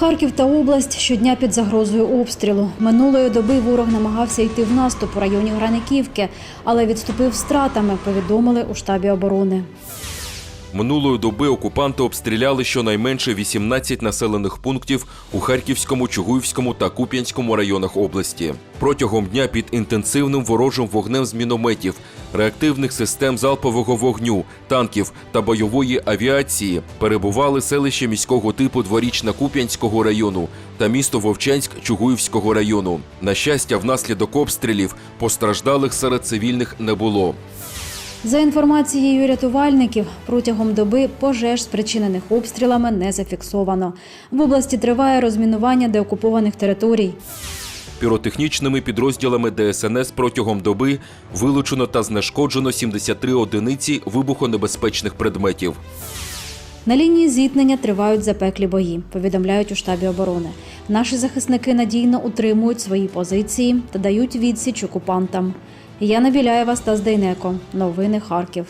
Харків та область щодня під загрозою обстрілу. Минулої доби ворог намагався йти в наступ у районі Граниківки, але відступив втратами, повідомили у штабі оборони. Минулої доби окупанти обстріляли щонайменше 18 населених пунктів у Харківському, Чугуївському та Куп'янському районах області. Протягом дня під інтенсивним ворожим вогнем з мінометів, реактивних систем залпового вогню, танків та бойової авіації перебували селище міського типу Дворічна Куп'янського району та місто Вовчанськ Чугуївського району. На щастя, внаслідок обстрілів постраждалих серед цивільних не було. За інформацією рятувальників, протягом доби пожеж, спричинених обстрілами, не зафіксовано. В області триває розмінування деокупованих територій. Піротехнічними підрозділами ДСНС протягом доби вилучено та знешкоджено 73 одиниці вибухонебезпечних предметів. На лінії зіткнення тривають запеклі бої, повідомляють у штабі оборони. Наші захисники надійно утримують свої позиції та дають відсіч окупантам. Яна Біляєва, Стас Дейнеко. Новини Харків.